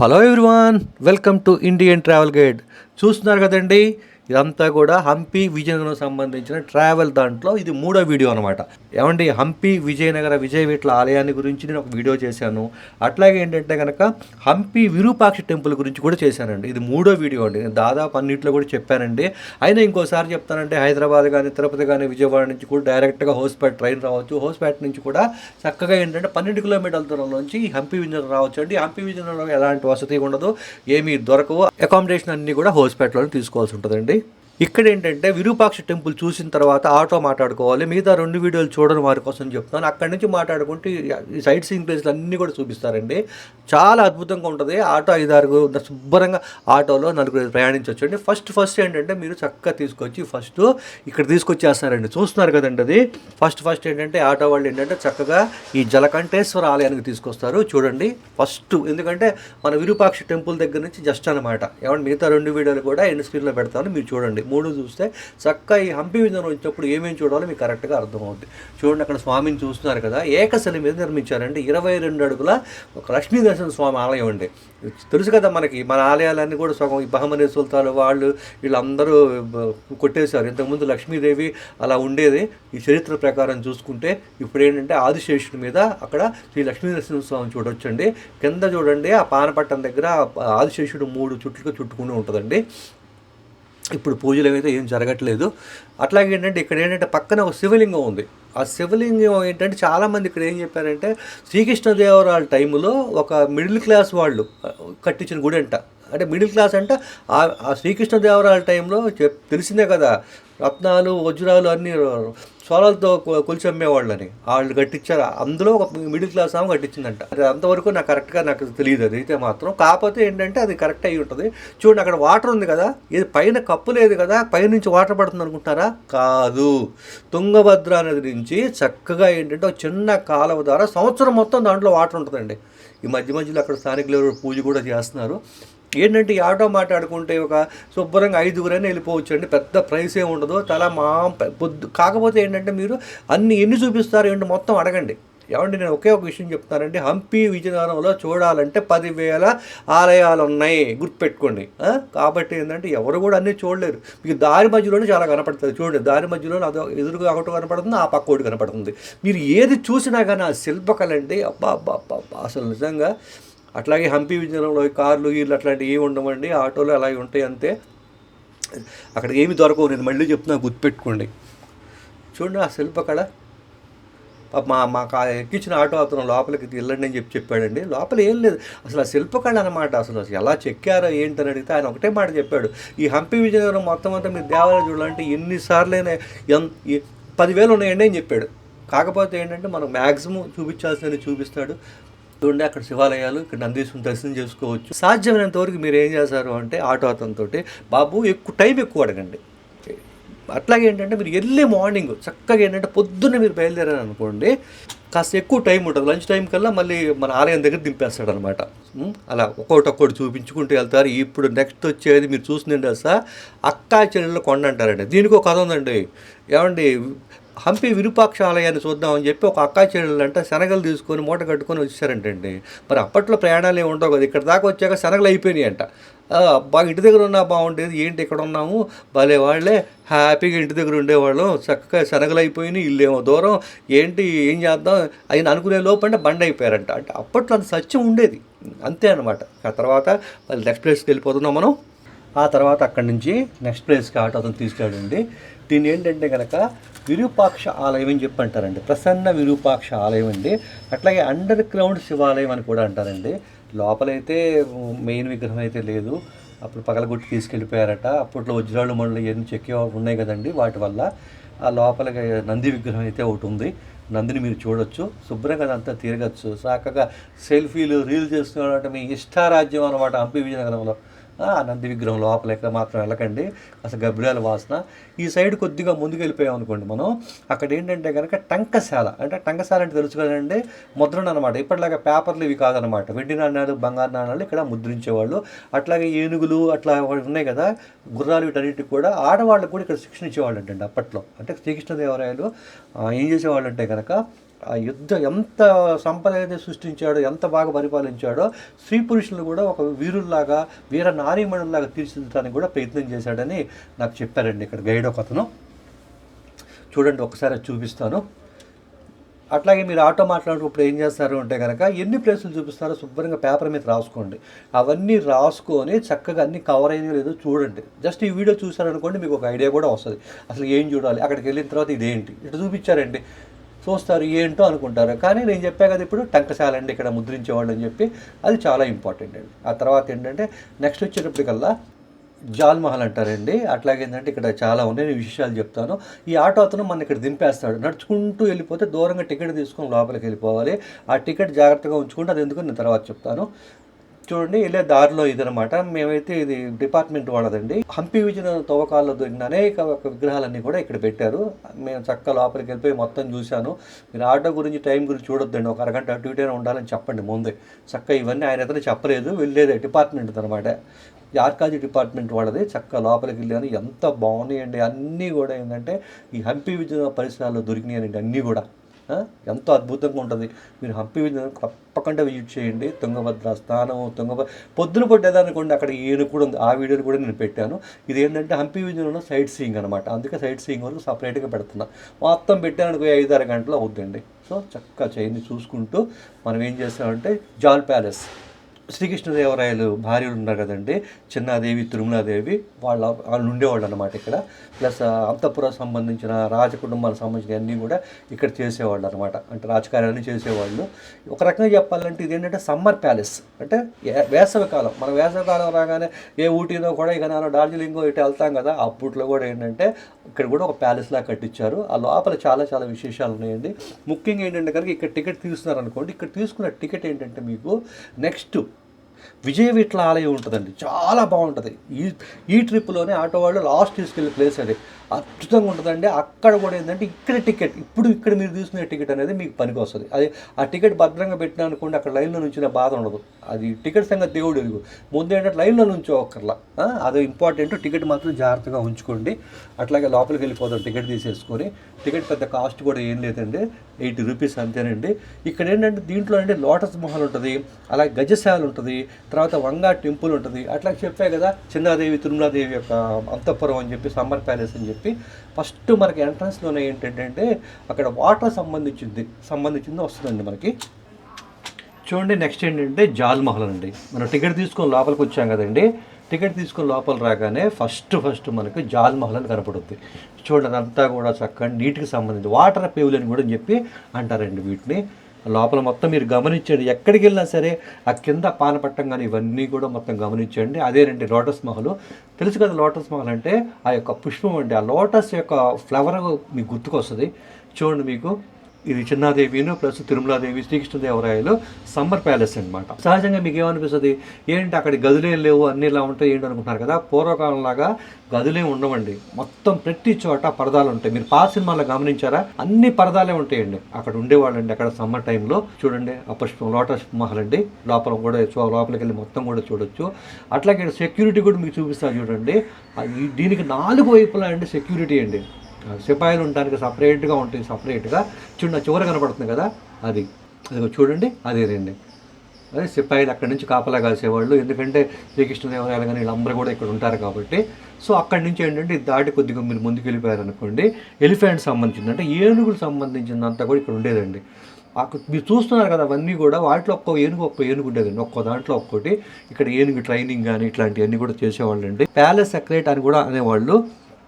Hello everyone welcome to Indian travel guide చూస్తున్నారు కదండి? ఇదంతా కూడా హంపి విజయనగరం సంబంధించిన ట్రావెల్ దాంట్లో ఇది మూడో వీడియో అనమాట ఏమండి హంపి విజయనగర విజయ వీట్ల ఆలయాన్ని గురించి నేను ఒక వీడియో చేశాను. అట్లాగే ఏంటంటే కనుక హంపి విరూపాక్ష టెంపుల్ గురించి కూడా చేశానండి. ఇది మూడో వీడియో అండి. నేను దాదాపు అన్నింటిలో కూడా చెప్పానండి. అయినా ఇంకోసారి చెప్తానంటే హైదరాబాద్ కానీ తిరుపతి కానీ విజయవాడ నుంచి కూడా డైరెక్ట్గా హోస్పేట్ ట్రైన్ రావచ్చు. హోస్పేట నుంచి కూడా చక్కగా ఏంటంటే పన్నెండు కిలోమీటర్ల దూరంలోంచి ఈ హంపి విజయనగరం రావచ్చు అండి హంపి విజయనగరంలో ఎలాంటి వసతి ఉండదు ఏమీ దొరకవు. అకామిడేషన్ అన్నీ కూడా హోస్పేటలోనే తీసుకోవాల్సి ఉంటుందండి. ఇక్కడ ఏంటంటే విరూపాక్ష టెంపుల్ చూసిన తర్వాత ఆటో మాట్లాడుకోవాలి మిగతా రెండు వీడియోలు చూడడం వారి కోసం చెప్తాను అక్కడి నుంచి మాట్లాడుకుంటే ఈ సైట్ సీయింగ్ ప్లేస్లు అన్నీ కూడా చూపిస్తారండి. చాలా అద్భుతంగా ఉంటుంది. ఆటో ఐదారు శుభ్రంగా ఆటోలో నలుగురు ప్రయాణించవచ్చు అండి ఫస్ట్ ఫస్ట్ ఏంటంటే మీరు చక్కగా తీసుకొచ్చి ఫస్ట్ ఇక్కడ తీసుకొచ్చేస్తారండి. చూస్తున్నారు కదండి అది? ఫస్ట్ ఫస్ట్ ఏంటంటే ఆటో వాళ్ళు ఏంటంటే చక్కగా ఈ జలకంఠేశ్వర ఆలయానికి తీసుకొస్తారు. చూడండి ఫస్ట్ ఎందుకంటే మన విరూపాక్ష టెంపుల్ దగ్గర నుంచి జస్ట్ అనమాట ఏమంటే మిగతా రెండు వీడియోలు కూడా ఎండ్ స్క్రీన్లో పెడతాను మీరు చూడండి. మూడు చూస్తే చక్కగా ఈ హంపి విధానం వచ్చినప్పుడు ఏమేమి చూడాలో మీకు కరెక్ట్గా అర్థమవుతుంది చూడండి అక్కడ స్వామిని చూస్తున్నారు కదా ఏకశిల మీద నిర్మించారంటే ఇరవై రెండు అడుగుల ఒక లక్ష్మీ నరసింహ స్వామి ఆలయం అండి. తెలుసు కదా మనకి మన ఆలయాలన్నీ కూడా సగం ఈ బహమనీ సుల్తాలు వాళ్ళు వీళ్ళందరూ కొట్టేశారు. ఇంతకుముందు లక్ష్మీదేవి అలా ఉండేది. ఈ చరిత్ర ప్రకారం చూసుకుంటే ఇప్పుడు ఏంటంటే ఆదిశేషుడి మీద అక్కడ శ్రీ లక్ష్మీ నరసింహస్వామి చూడొచ్చండి. కింద చూడండి ఆ పానపట్టం దగ్గర ఆదిశేషుడు మూడు చుట్టుకు చుట్టుకుని ఉంటుందండి. ఇప్పుడు పూజలు అయితే ఏం జరగట్లేదు అట్లాగే ఏంటంటే ఇక్కడ ఏంటంటే పక్కన ఒక శివలింగం ఉంది. ఆ శివలింగం ఏంటంటే చాలామంది ఇక్కడ ఏం చెప్పారంటే శ్రీకృష్ణదేవరాయల టైంలో ఒక మిడిల్ క్లాస్ వాళ్ళు కట్టించిన గుడి అంట. అంటే మిడిల్ క్లాస్ అంటే ఆ శ్రీకృష్ణదేవరాయల టైంలో చెప్ తెలిసిందే కదా రత్నాలు వజ్రాలు అన్నీ సోలాలతో కొ- అమ్మేవాళ్ళని. వాళ్ళు కట్టించారు. అందులో ఒక మిడిల్ క్లాస్ ఆమె కట్టించిందంట. అది అంతవరకు నాకు కరెక్ట్గా నాకు తెలియదు అది. అయితే మాత్రం కాకపోతే ఏంటంటే అది కరెక్ట్ అయి ఉంటుంది. చూడండి అక్కడ వాటర్ ఉంది కదా. ఇది పైన కప్పు లేదు కదా. పైనుంచి వాటర్ పడుతుంది అనుకుంటారా కాదు. తుంగభద్ర నది నుంచి చక్కగా ఏంటంటే ఒక చిన్న కాలువ ద్వారా సంవత్సరం మొత్తం దాంట్లో వాటర్ ఉంటుందండి. ఈ మధ్య మధ్యలో అక్కడ స్థానికులు పూజ కూడా చేస్తున్నారు. ఏంటంటే ఈ ఆటో మాట్లాడుకుంటే ఒక శుభ్రంగా ఐదుగురైనా వెళ్ళిపోవచ్చు అండి పెద్ద ప్రైస్ ఏమి ఉండదు. చాలా మా పొద్దు కాకపోతే ఏంటంటే మీరు అన్ని ఎన్ని చూపిస్తారు ఏంటి మొత్తం అడగండి. ఏమండి నేను ఒకే ఒక విషయం చెప్తానండి హంపి విజయనగరంలో చూడాలంటే పదివేల ఆలయాలు ఉన్నాయి గుర్తుపెట్టుకోండి కాబట్టి ఏంటంటే ఎవరు కూడా అన్నీ చూడలేరు. మీకు దారి మధ్యలోనే చాలా కనపడుతుంది. చూడండి దారి మధ్యలో అదో ఎదురుగా ఒకటి కనపడుతుంది ఆ పక్క ఒకటి కనపడుతుంది. మీరు ఏది చూసినా కానీ ఆ శిల్పకళ అండి. అబ్బా అబ్బా అబ్బా అబ్బా, అసలు నిజంగా అట్లాగే హంపి విజయనగరంలో కార్లు గీర్లు అట్లాంటివి ఏమి ఉండవండి ఆటోలు అలాగే ఉంటాయి అంతే. అక్కడ ఏమి దొరకవు నేను మళ్ళీ చెప్తున్నా గుర్తుపెట్టుకోండి. చూడండి ఆ శిల్పకళ. మా మాకు ఆ ఎక్కించిన ఆటో అతను లోపలికి వెళ్ళండి అని చెప్పి చెప్పాడండి. లోపల ఏం లేదు. అసలు ఆ శిల్పకళ అనమాట అసలు అసలు ఎలా చెక్కారో ఏంటని అడిగితే ఆయన ఒకటే మాట చెప్పాడు. ఈ హంపి విజయనగరం మొత్తం అంతా మీరు దేవాలయం చూడాలంటే ఎన్నిసార్లైనా ఎన్ పదివేలు ఉన్నాయండి అని చెప్పాడు. కాకపోతే ఏంటంటే మనం మ్యాక్సిమం చూపించాల్సిన చూపిస్తాడు. చూడండి అక్కడ శివాలయాలు ఇక్కడ నందీశ్వరం దర్శనం చేసుకోవచ్చు. సాధ్యమైనంత వరకు మీరు ఏం చేస్తారు అంటే ఆటో అతనితో బాబు ఎక్కువ టైం ఎక్కువ అడగండి. అట్లాగే ఏంటంటే మీరు ఎర్లీ మార్నింగ్ చక్కగా ఏంటంటే పొద్దున్న మీరు బయలుదేరారు అనుకోండి కాస్త ఎక్కువ టైం ఉంటుంది. లంచ్ టైం కల్లా మళ్ళీ మన ఆలయం దగ్గర దింపేస్తాడు అనమాట అలా ఒక్కొక్కటి ఒక్కొక్కటి చూపించుకుంటూ వెళ్తారు. ఇప్పుడు నెక్స్ట్ వచ్చేది మీరు చూసిందండి సార్ అక్కా చెల్లెళ్ళ కొండ అంటారండి దీనికి ఒక కథ ఉందండి. ఏమండి? హంపి విరూపాక్ష ఆలయాన్ని చూద్దామని చెప్పి ఒక అక్కా చెల్లెలంట శనగలు తీసుకొని మూట కట్టుకొని వచ్చేసారంటండి. మరి అప్పట్లో ప్రయాణాలు ఏమి ఉండవు కదా ఇక్కడ దాకా వచ్చాక శనగలు అయిపోయినాయి అంట బాగా ఇంటి దగ్గర ఉన్నా బాగుండేది ఏంటి ఇక్కడ ఉన్నాము? భలే వాళ్ళే హ్యాపీగా ఇంటి దగ్గర ఉండేవాళ్ళం చక్కగా శనగలు అయిపోయినాయి ఇల్లేమో దూరం ఏంటి ఏం చేద్దాం? అయిన అనుకునే లోపంటే బండి అయిపోయారంట. అంటే అప్పట్లో అంత సత్యం ఉండేది అంతే అనమాట ఆ తర్వాత మళ్ళీ నెక్స్ట్ ప్లేస్కి వెళ్ళిపోతున్నాం మనం. ఆ తర్వాత అక్కడి నుంచి నెక్స్ట్ ప్లేస్కి ఆటో అతను తీసుకెళ్ళండి. దీన్ని ఏంటంటే కనుక విరూపాక్ష ఆలయం అని చెప్పి అంటారండి ప్రసన్న విరూపాక్ష ఆలయం అండి. అట్లాగే అండర్ గ్రౌండ్ శివాలయం అని కూడా అంటారండి. లోపలైతే మెయిన్ విగ్రహం అయితే లేదు. అప్పుడు పగలగొట్టి తీసుకెళ్ళిపోయారట. అప్పట్లో వజ్రాలు మళ్ళీ ఎన్ని చెక్కి ఉన్నాయి కదండి వాటి వల్ల. ఆ లోపల నంది విగ్రహం అయితే ఒకటి ఉంది. నందిని మీరు చూడొచ్చు. శుభ్రంగా అదంతా తిరగచ్చు. చక్కగా సెల్ఫీలు రీల్ చేసుకున్నట్టు మీ ఇష్టారాజ్యం అనమాట హంపి విజయనగరంలో. నంది విగ్రహం లోపల మాత్రం వెళ్ళకండి. అసలు గబ్రియాల వాసన. ఈ సైడ్ కొద్దిగా ముందుకు వెళ్ళిపోయాం అనుకోండి మనం. అక్కడ ఏంటంటే కనుక టంకశాల అంటే టంకశాల అంటే తెలుసు కదండి ముద్రణ అనమాట ఇప్పటిలాగా పేపర్లు ఇవి కాదనమాట వెండి నాణ్యాలు బంగారు నాణ్యాలు ఇక్కడ ముద్రించేవాళ్ళు. అట్లాగే ఏనుగులు అట్లా ఉన్నాయి కదా. గుర్రాలు వీటన్నిటికి కూడా ఆడవాళ్ళకు కూడా ఇక్కడ శిక్షణ ఇచ్చేవాళ్ళు అండి అప్పట్లో. అంటే శ్రీకృష్ణదేవరాయలు ఏం చేసేవాళ్ళు అంటే కనుక ఆ యుద్ధ ఎంత సంపద అయితే సృష్టించాడో ఎంత బాగా పరిపాలించాడో స్త్రీ పురుషులను కూడా ఒక వీరుల్లాగా వీర నారీమణుల్లాగా తీర్చిదిద్దడానికి కూడా ప్రయత్నం చేశాడని నాకు చెప్పారండి ఇక్కడ గైడ్ ఒక అతను చూడండి ఒకసారి చూపిస్తాను. అట్లాగే మీరు ఆటో మాట్లాడేటప్పుడు ఏం చేస్తారు అంటే కనుక ఎన్ని ప్లేసులు చూపిస్తారో శుభ్రంగా పేపర్ మీద రాసుకోండి. అవన్నీ రాసుకొని చక్కగా అన్ని కవర్ అయినా లేదో చూడండి. జస్ట్ ఈ వీడియో చూసారనుకోండి మీకు ఒక ఐడియా కూడా వస్తుంది. అసలు ఏం చూడాలి? అక్కడికి వెళ్ళిన తర్వాత ఇదేంటి? ఇటు చూపించారండి. చూస్తారు ఏంటో అనుకుంటారు. కానీ నేను చెప్పా కదా ఇప్పుడు టంకశాల అండి ఇక్కడ ముద్రించేవాళ్ళు అని చెప్పి అది చాలా ఇంపార్టెంట్ అండి. ఆ తర్వాత ఏంటంటే నెక్స్ట్ వచ్చేటప్పటికల్లా జాల్ మహల్ అంటారండి. అట్లాగే ఏంటంటే ఇక్కడ చాలా ఉన్నాయి నేను విషయాలు చెప్తాను. ఈ ఆటో అతను మన ఇక్కడ దింపేస్తాడు. నడుచుకుంటూ వెళ్ళిపోతే దూరంగా టికెట్ తీసుకొని లోపలికి వెళ్ళిపోవాలి. ఆ టికెట్ జాగ్రత్తగా ఉంచుకుంటే అది ఎందుకు? నేను తర్వాత చెప్తాను. చూడండి వెళ్ళే దారిలో ఇదనమాట మేమైతే ఇది డిపార్ట్మెంట్ వాళ్ళదండి. హంపి విజయన తవ్వకాల్లో దొరికిన అనేక విగ్రహాలన్నీ కూడా ఇక్కడ పెట్టారు. మేము చక్కగా లోపలికి వెళ్ళిపోయి మొత్తం చూశాను. మీరు ఆటో గురించి టైం గురించి చూడొద్దండి. ఒక అరగంట అటు ఇటైనా ఉండాలని చెప్పండి ముందే. చక్కగా ఇవన్నీ ఆయన అతను చెప్పలేదు. వెళ్ళేది డిపార్ట్మెంట్ అనమాట ఆర్కాలజీ డిపార్ట్మెంట్ వాళ్ళది. చక్కగా లోపలికి వెళ్ళాను. ఎంత బాగున్నాయండి. అన్నీ కూడా ఏంటంటే ఈ హంపి విజయ పరిసరాల్లో దొరికినాయండి అన్నీ కూడా. ఎంతో అద్భుతంగా ఉంటుంది. మీరు హంపి తప్పకుండా విజిట్ చేయండి. తుంగభద్ర స్థానం తుంగభద్ర పొద్దున పడ్డేదనుకోండి అక్కడ ఏను కూడా ఉంది. ఆ వీడియోని కూడా నేను పెట్టాను. ఇది ఏంటంటే హంపి విజయంలో సైట్ సీయింగ్ అనమాట అందుకే సైట్ సీయింగ్ వరకు సపరేట్గా పెడుతున్నా. మొత్తం పెట్టానుకో ఐదు గంటలు అవుద్దండి. సో చక్కగా చేయండి చూసుకుంటూ మనం ఏం చేస్తామంటే జాల్ ప్యాలెస్. శ్రీకృష్ణదేవరాయలు భార్యలు ఉన్నారు కదండి. చిన్నాదేవి తిరుమలాదేవి వాళ్ళ వాళ్ళు ఉండేవాళ్ళు అనమాట ఇక్కడ. ప్లస్ అంతఃపుర సంబంధించిన రాజకుటుంబాలకు సంబంధించిన అన్నీ కూడా ఇక్కడ చేసేవాళ్ళు అనమాట అంటే రాజకార్యాలు చేసేవాళ్ళు. ఒక రకంగా చెప్పాలంటే ఇది ఏంటంటే సమ్మర్ ప్యాలెస్. అంటే వేసవికాలం వేసవి కాలం. మన వేసవి కాలం రాగానే ఏ ఊటీనో కూడా ఇక నేను డార్జిలింగో ఇటు వెళ్తాం కదా అప్పట్లో కూడా ఏంటంటే ఇక్కడ కూడా ఒక ప్యాలెస్లా కట్టించారు. ఆ లోపల చాలా చాలా విశేషాలు ఉన్నాయండి. ముఖ్యంగా ఏంటంటే కనుక ఇక్కడ టికెట్ తీసుకున్నారు అనుకోండి ఇక్కడ తీసుకున్న టికెట్ ఏంటంటే మీకు నెక్స్ట్ విజయ విట్ల ఆలయం ఉంటుందండి. చాలా బాగుంటుంది. ఈ ఈ ట్రిప్లోనే ఆటో వాళ్ళు లాస్ట్ తీసుకెళ్ళే ప్లేస్ అది అద్భుతంగా ఉంటుందండి. అక్కడ కూడా ఏంటంటే ఇక్కడ టికెట్ ఇప్పుడు ఇక్కడ మీరు తీసుకునే టికెట్ అనేది మీకు పనికి వస్తుంది. అది ఆ టికెట్ భద్రంగా పెట్టినా అనుకోండి అక్కడ లైన్లో నుంచి బాధ ఉండదు. అది టికెట్ సంగతి దేవుడు ఎరుగు. ముందు ఏంటంటే లైన్లో నుంచి ఒక్కర్లా. అది ఇంపార్టెంట్. టికెట్ మాత్రం జాగ్రత్తగా ఉంచుకోండి. అట్లాగే లోపలికి వెళ్ళిపోతాం టికెట్ తీసేసుకొని. టికెట్ పెద్ద కాస్ట్ కూడా ఏం లేదండి. ఎయిటీ రూపీస్ అంతేనండి. ఇక్కడ ఏంటంటే దీంట్లో అంటే లోటస్ మహల్ ఉంటుంది అలాగే గజశాల ఉంటుంది తర్వాత వంగా టెంపుల్ ఉంటుంది. అట్లా చెప్పే కదా చిన్నాదేవి తిరుమలాదేవి యొక్క అంతఃపురం అని చెప్పి సమ్మర్ ప్యాలెస్ అని చెప్పి. ఫస్ట్ మనకి ఎంట్రన్స్లోనే ఏంటంటే అక్కడ వాటర్ సంబంధించింది సంబంధించింది వస్తుందండి మనకి. చూడండి నెక్స్ట్ ఏంటంటే జాల్ మహల్ అండి. మనం టికెట్ తీసుకొని లోపలికి వచ్చాం కదండి. టికెట్ తీసుకొని లోపల రాగానే ఫస్ట్ ఫస్ట్ మనకి జాల్ మహల్ అని కనపడుద్ది. చూడండి అదంతా కూడా చక్కగా నీటికి సంబంధించి వాటర్ పేవులు అని కూడా చెప్పి అంటారండి వీటిని. లోపల మొత్తం మీరు గమనించండి. ఎక్కడికి వెళ్ళినా సరే ఆ కింద పానపట్టం కానీ ఇవన్నీ కూడా మొత్తం గమనించండి. అదేనండి లోటస్ మహల్. తెలుసు కదా లోటస్ మహల్ అంటే ఆ యొక్క పుష్పం అండి. ఆ లోటస్ యొక్క ఫ్లవర్ మీకు గుర్తుకొస్తుంది. చూడండి మీకు. ఇది చిన్నాదేవిను plus Tirumaladevi Srikrishnadevarayalu summer palace అనమాట సహజంగా మీకు ఏమనిపిస్తుంది ఏంటి అక్కడ గదులే లేవు అన్ని ఇలా ఉంటాయి ఏంటి అనుకుంటున్నారు కదా? పూర్వకాలం లాగా గదులే ఉండవండి. మొత్తం ప్రతి చోట పరదాలు ఉంటాయి. మీరు పాత సినిమాలో గమనించారా? అన్ని పరదాలే ఉంటాయండి. అక్కడ ఉండేవాళ్ళండి అక్కడ సమ్మర్ టైంలో. చూడండి ఆ పుష్పం లోటస్ మహల్ అండి. లోపల కూడా లోపలికి వెళ్ళి మొత్తం కూడా చూడొచ్చు. అట్లాగే సెక్యూరిటీ కూడా మీకు చూపిస్తారు చూడండి. దీనికి నాలుగు వైపులా అండి సెక్యూరిటీ అండి. సిపాయిలు ఉండడానికి సపరేట్గా ఉంటుంది సపరేట్గా చిన్న చివర కనపడుతుంది కదా అది. అది చూడండి అదే రండి. అదే సిపాయిలు అక్కడి నుంచి కాపలా కాసేవాళ్ళు ఎందుకంటే శ్రీకృష్ణదేవరాయలు కానీ వీళ్ళందరూ కూడా ఇక్కడ ఉంటారు కాబట్టి. సో అక్కడి నుంచి ఏంటంటే దాటి కొద్దిగా మీరు ముందుకు వెళ్ళిపోయారు అనుకోండి ఎలిఫెంట్ సంబంధించింది అంటే ఏనుగులు సంబంధించిందంతా కూడా ఇక్కడ ఉండేదండి. మీరు చూస్తున్నారు కదా అవన్నీ కూడా వాటిలో ఒక్కో ఏనుగు ఒక్కో ఏనుగు ఉండేదండి. ఒక్కో దాంట్లో ఒక్కోటి. ఇక్కడ ఏనుగు ట్రైనింగ్ కానీ ఇట్లాంటివన్నీ కూడా చేసేవాళ్ళు అండి ప్యాలెస్ సెక్రెట్ అని కూడా అనేవాళ్ళు.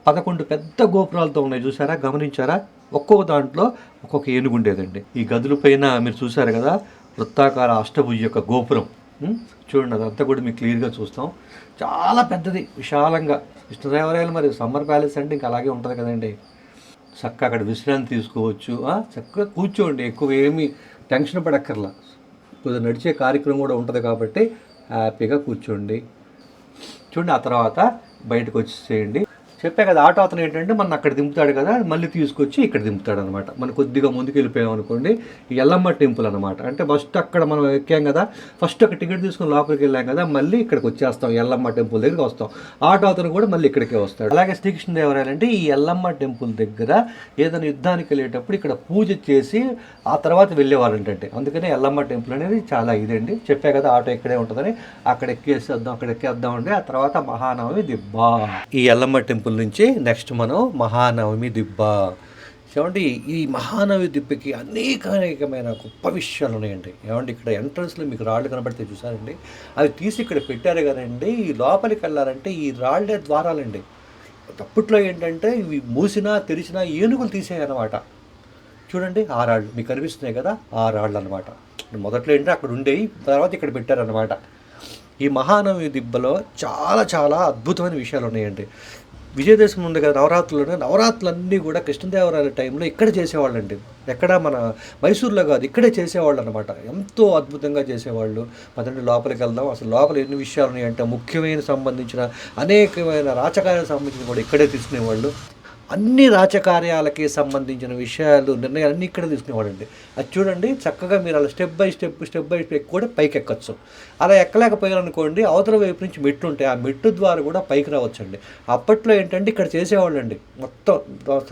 పదకొండు పెద్ద గోపురాలతో ఉన్నాయి చూసారా గమనించారా? ఒక్కొక్క దాంట్లో ఒక్కొక్క ఏనుగు ఉండేదండి. ఈ గదుల పైన మీరు చూసారు కదా వృత్తాకార అష్టభుజి యొక్క గోపురం. చూడండి అదంతా కూడా మీకు క్లియర్గా చూస్తాం. చాలా పెద్దది విశాలంగా. కృష్ణదేవరాయలు మరి సమ్మర్ ప్యాలెస్ అంటే ఇంకా అలాగే ఉంటుంది కదండి. చక్కగా అక్కడ విశ్రాంతి తీసుకోవచ్చు. చక్కగా కూర్చోండి ఎక్కువ ఏమీ టెన్షన్ పడక్కర్లా. కొద్దిగా నడిచే కార్యక్రమం కూడా ఉంటుంది కాబట్టి హ్యాపీగా కూర్చోండి. చూడండి ఆ తర్వాత బయటకు వచ్చేసేయండి. చెప్పే కదా ఆటో అతను ఏంటంటే మన అక్కడ దింపుతాడు కదా మళ్ళీ తీసుకొచ్చి ఇక్కడ దింపుతాడు అనమాట మనం కొద్దిగా ముందుకు వెళ్ళిపోయాం అనుకోండి ఈ ఎల్లమ్మ టెంపుల్ అనమాట అంటే ఫస్ట్ అక్కడ మనం ఎక్కాం కదా ఫస్ట్ ఒక టికెట్ తీసుకుని లోపలికి వెళ్ళాం కదా మళ్ళీ ఇక్కడికి వచ్చేస్తాం ఎల్లమ్మ టెంపుల్ దగ్గరికి వస్తాం. ఆటో అతను కూడా మళ్ళీ ఇక్కడికే వస్తాడు. అలాగే శ్రీకృష్ణదేవరాయలు అంటే ఈ ఎల్లమ్మ టెంపుల్ దగ్గర ఏదైనా యుద్ధానికి వెళ్ళేటప్పుడు ఇక్కడ పూజ చేసి ఆ తర్వాత వెళ్ళేవారంటే అందుకనే ఎల్లమ్మ టెంపుల్ అనేది చాలా ఇదండి. చెప్పా కదా ఆటో ఇక్కడే ఉంటుందని అక్కడ ఎక్కేసేద్దాం అక్కడ ఎక్కేద్దాం అంటే ఆ తర్వాత మహానవమి దిబ్బా. ఈ ఎల్లమ్మ టెంపుల్ నుంచి నెక్స్ట్ మనం మహానవమి దిబ్బ. ఏమండి ఈ మహానవి దిబ్బకి అనేక అనేకమైన గొప్ప విషయాలు ఉన్నాయండి. ఏమండి ఇక్కడ ఎంట్రన్స్లో మీకు రాళ్ళు కనబడితే చూసారండి? అవి తీసి ఇక్కడ పెట్టారు కదండి ఈ లోపలికి వెళ్ళాలంటే ఈ రాళ్ళే ద్వారాలండి. అప్పట్లో ఏంటంటే ఇవి మూసినా తెరిచినా ఏనుగులు తీసేయన్నమాట. చూడండి ఆ రాళ్ళు మీకు కనిపిస్తున్నాయి కదా ఆ రాళ్ళు అనమాట మొదట్లో ఏంటంటే అక్కడ ఉండేవి తర్వాత ఇక్కడ పెట్టారనమాట ఈ మహానవమి దిబ్బలో చాలా చాలా అద్భుతమైన విషయాలు ఉన్నాయండి. విజయదశమి ఉంది కదా నవరాత్రులు నవరాత్రులన్నీ కూడా కృష్ణదేవరాయల టైంలో ఇక్కడ చేసేవాళ్ళండి. ఎక్కడ మన మైసూర్లో కాదు ఇక్కడే చేసేవాళ్ళు అనమాట ఎంతో అద్భుతంగా చేసేవాళ్ళు. పదండి లోపలికి వెళ్దాం. అసలు లోపల ఎన్ని విషయాలు ఉన్నాయంటే ముఖ్యమైన సంబంధించిన అనేకమైన రాచకార్యాలకు సంబంధించిన కూడా ఇక్కడే తీసుకునేవాళ్ళు. అన్ని రాజకార్యాలకి సంబంధించిన విషయాలు నిర్ణయాలు అన్నీ ఇక్కడ తీసుకునేవాడండి. అది చూడండి చక్కగా మీరు అలా step by step step by step కూడా పైకి ఎక్కచ్చు అలా ఎక్కలేకపోయారనుకోండి అవతల వైపు నుంచి మెట్టు ఉంటాయి ఆ మెట్టు ద్వారా కూడా పైకి రావచ్చండి. అప్పట్లో ఏంటంటే ఇక్కడ చేసేవాళ్ళండి. మొత్తం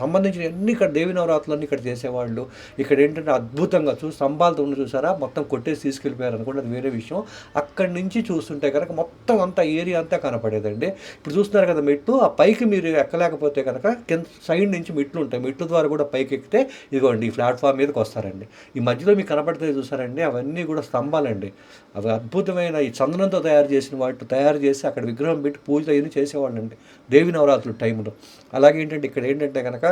సంబంధించిన అన్ని ఇక్కడ దేవి నవరాత్రులన్నీ ఇక్కడ చేసేవాళ్ళు. ఇక్కడ ఏంటంటే అద్భుతంగా చూసి స్తంభాలతో ఉన్న చూసారా? మొత్తం కొట్టేసి తీసుకెళ్ళిపోయారు అనుకోండి అది వేరే విషయం. అక్కడి నుంచి చూస్తుంటే కనుక మొత్తం అంతా ఏరియా అంతా కనపడేదండి. ఇప్పుడు చూస్తున్నారు కదా మెట్టు ఆ పైకి మీరు ఎక్కలేకపోతే కనుక కింద సైడ్ నుంచి మెట్లు ఉంటాయి. మెట్లు ద్వారా కూడా పైకి ఎక్కితే ఇదిగోండి ఈ ప్లాట్ఫామ్ మీదకి వస్తారండి. ఈ మధ్యలో మీకు కనపడితే చూసారండి అవన్నీ కూడా స్తంభాలండి. అవి అద్భుతమైన ఈ చందనంతో తయారు చేసిన వాటి తయారు చేసి అక్కడ విగ్రహం పెట్టి పూజలు అవన్నీ చేసేవాళ్ళండి. దేవి నవరాత్రులు టైంలో అలాగే ఏంటంటే ఇక్కడ ఏంటంటే కనుక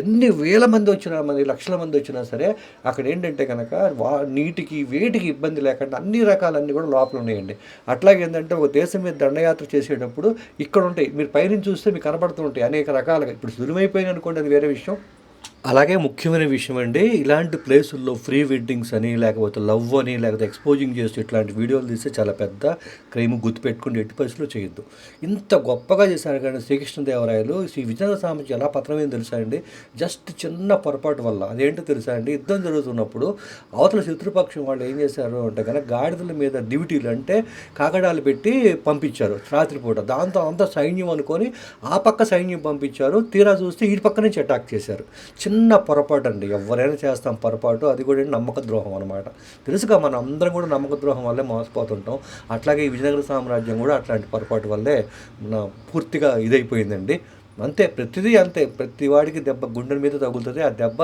ఎన్ని వేల మంది వచ్చినా మంది లక్షల మంది వచ్చినా సరే అక్కడ ఏంటంటే కనుక వా నీటికి వేటికి ఇబ్బంది లేకుండా అన్ని రకాలన్నీ కూడా లోపల ఉన్నాయండి. అట్లాగే ఏంటంటే ఒక దేశం మీద దండయాత్ర చేసేటప్పుడు ఇక్కడ ఉంటాయి. మీరు పైనుంచి చూస్తే మీకు కనబడుతుంటాయి ఉంటాయి అనేక రకాలుగా. ఇప్పుడు సులువైపోయింది అనుకోండి అది వేరే విషయం. అలాగే ముఖ్యమైన విషయం అండి ఇలాంటి ప్లేసుల్లో ఫ్రీ వెడ్డింగ్స్ అని లేకపోతే లవ్ అని లేకపోతే ఎక్స్పోజింగ్ చేస్తూ ఇట్లాంటి వీడియోలు తీస్తే చాలా పెద్ద క్రైమ్ గుర్తుపెట్టుకుని ఎట్టి పరిస్థితుల్లో చేయొద్దు. ఇంత గొప్పగా చేశారు కానీ శ్రీకృష్ణదేవరాయలు శ్రీ విజయనగర స్వామికి ఎలా పత్రమేం తెలుసా అండి? జస్ట్ చిన్న పొరపాటు వల్ల అదేంటో తెలుసా అండి? యుద్ధం జరుగుతున్నప్పుడు అవతల శత్రుపక్షం వాళ్ళు ఏం చేశారు అంటే కనుక గాడిదల మీద డ్యూటీలు అంటే కాకడాలు పెట్టి పంపించారు రాత్రిపూట దాంతో అంత సైన్యం అనుకొని ఆ పక్క సైన్యం పంపించారు తీరా చూస్తే ఈ పక్క నుంచి అటాక్ చేశారు. చిన్న పొరపాటు అండి ఎవరైనా చేస్తాం పొరపాటు అది కూడా నమ్మక ద్రోహం అనమాట తెలుసుగా మనం అందరం కూడా నమ్మక ద్రోహం వల్లే మోసపోతుంటాం. అట్లాగే విజయనగర సామ్రాజ్యం కూడా అట్లాంటి పొరపాటు వల్లే పూర్తిగా ఇదైపోయిందండి. అంతే ప్రతిదీ అంతే. ప్రతి వాడికి దెబ్బ గుండెల మీద తగులుతుంది. ఆ దెబ్బ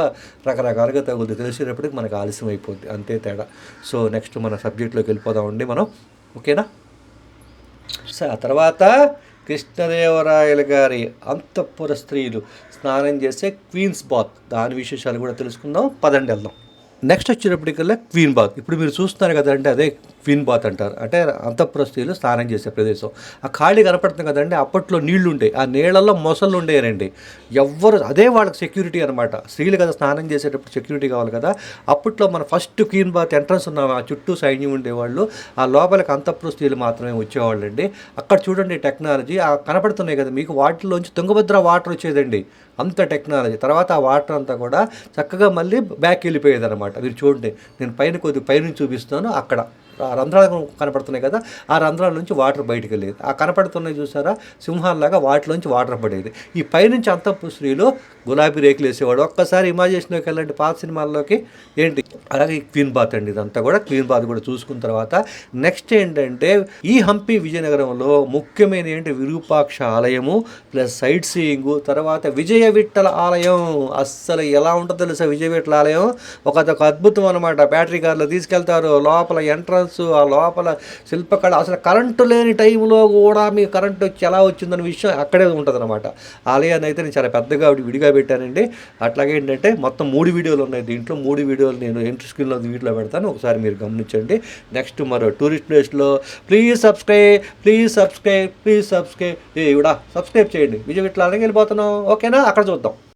రకరకాలుగా తగులుతుంది. తెలిసేటప్పటికి మనకు ఆలస్యం అయిపోద్ది. అంతే తేడా. సో నెక్స్ట్ మన సబ్జెక్ట్లోకి వెళ్ళిపోదామండి మనం. ఓకేనా? సరే ఆ తర్వాత కృష్ణదేవరాయల గారి అంతఃపుర స్త్రీలు స్నానం చేసే క్వీన్స్ బాత్. దాని విశేషాలు కూడా తెలుసుకుందాం. పదండి వెళ్దాం. నెక్స్ట్ వచ్చినప్పటికల్లా క్వీన్ బాత్ ఇప్పుడు మీరు చూస్తున్నారు కదండి అదే క్వీన్ బాత్ అంటారు. అంటే అంతఃపుర స్త్రీలు స్నానం చేసే ప్రదేశం. ఆ ఖాళీ కనపడుతుంది కదండి అప్పట్లో నీళ్ళు ఉండే ఆ నీళ్ళల్లో మొసళ్ళు ఉండేయండి ఎవ్వరు అదే వాళ్ళకి సెక్యూరిటీ అనమాట స్త్రీలు కదా స్నానం చేసేటప్పుడు సెక్యూరిటీ కావాలి కదా. అప్పట్లో మన ఫస్ట్ క్వీన్ బాత్ ఎంట్రన్స్ ఉన్న ఆ చుట్టూ సైన్యం ఉండేవాళ్ళు. ఆ లోపలికి అంతఃపుర స్త్రీలు మాత్రమే వచ్చేవాళ్ళు అండి అక్కడ చూడండి టెక్నాలజీ ఆ కనపడుతున్నాయి కదా మీకు వాటిలోంచి తుంగభద్ర వాటర్ వచ్చేదండి. అంత టెక్నాలజీ తర్వాత ఆ వాటర్ అంతా కూడా చక్కగా మళ్ళీ బ్యాక్ వెళ్ళిపోయేది అనమాట మీరు చూడండి నేను పైన కొద్ది పైనుంచి చూపిస్తాను అక్కడ. రంధ్రాలు కనపడుతున్నాయి కదా ఆ రంధ్రాల నుంచి వాటర్ బయటకు వెళ్ళేది. ఆ కనపడుతున్నాయి చూసారా? సింహాల్లాగా వాటిలోంచి వాటర్ పడేది. ఈ పైనుంచి అంతపు స్త్రీలు గులాబీ రేకులు వేసేవాడు. ఒక్కసారి ఇమాజినేషన్లోకి వెళ్ళండి పాత సినిమాల్లోకి. ఏంటి? అలాగే ఈ క్వీన్ బాత్ అండి ఇదంతా కూడా. క్వీన్ బాత్ కూడా చూసుకున్న తర్వాత నెక్స్ట్ ఏంటంటే ఈ హంపి విజయనగరంలో ముఖ్యమైన ఏంటి? విరూపాక్ష ఆలయము ప్లస్ సైట్ సీయింగ్ తర్వాత విజయ విఠల ఆలయం. అస్సలు ఎలా ఉంటుందో తెలుసా విజయ విఠల ఆలయం? ఒక అద్భుతం అనమాట బ్యాటరీ కార్లో తీసుకెళ్తారు లోపల ఎంట్రన్స్ ఆ లోపల శిల్పకళ అసలు కరెంటు లేని టైంలో కూడా మీకు కరెంట్ వచ్చి ఎలా వచ్చిందనే విషయం అక్కడే ఉంటుంది అనమాట ఆలయాన్ని అయితే నేను చాలా పెద్దగా విడిగా పెట్టానండి. అట్లాగే ఏంటంటే మొత్తం మూడు వీడియోలు ఉన్నాయి దీంట్లో. మూడు వీడియోలు నేను ఎంట్రీ స్క్రీన్లో వీటిలో పెడతాను. ఒకసారి మీరు గమనించండి. నెక్స్ట్ మరో టూరిస్ట్ ప్లేస్లో please subscribe please subscribe please subscribe. ఏ ఇవిడా? సబ్స్క్రైబ్ చేయండి. విజయ అలాగే వెళ్ళిపోతున్నాం. ఓకేనా? అక్కడ చూద్దాం.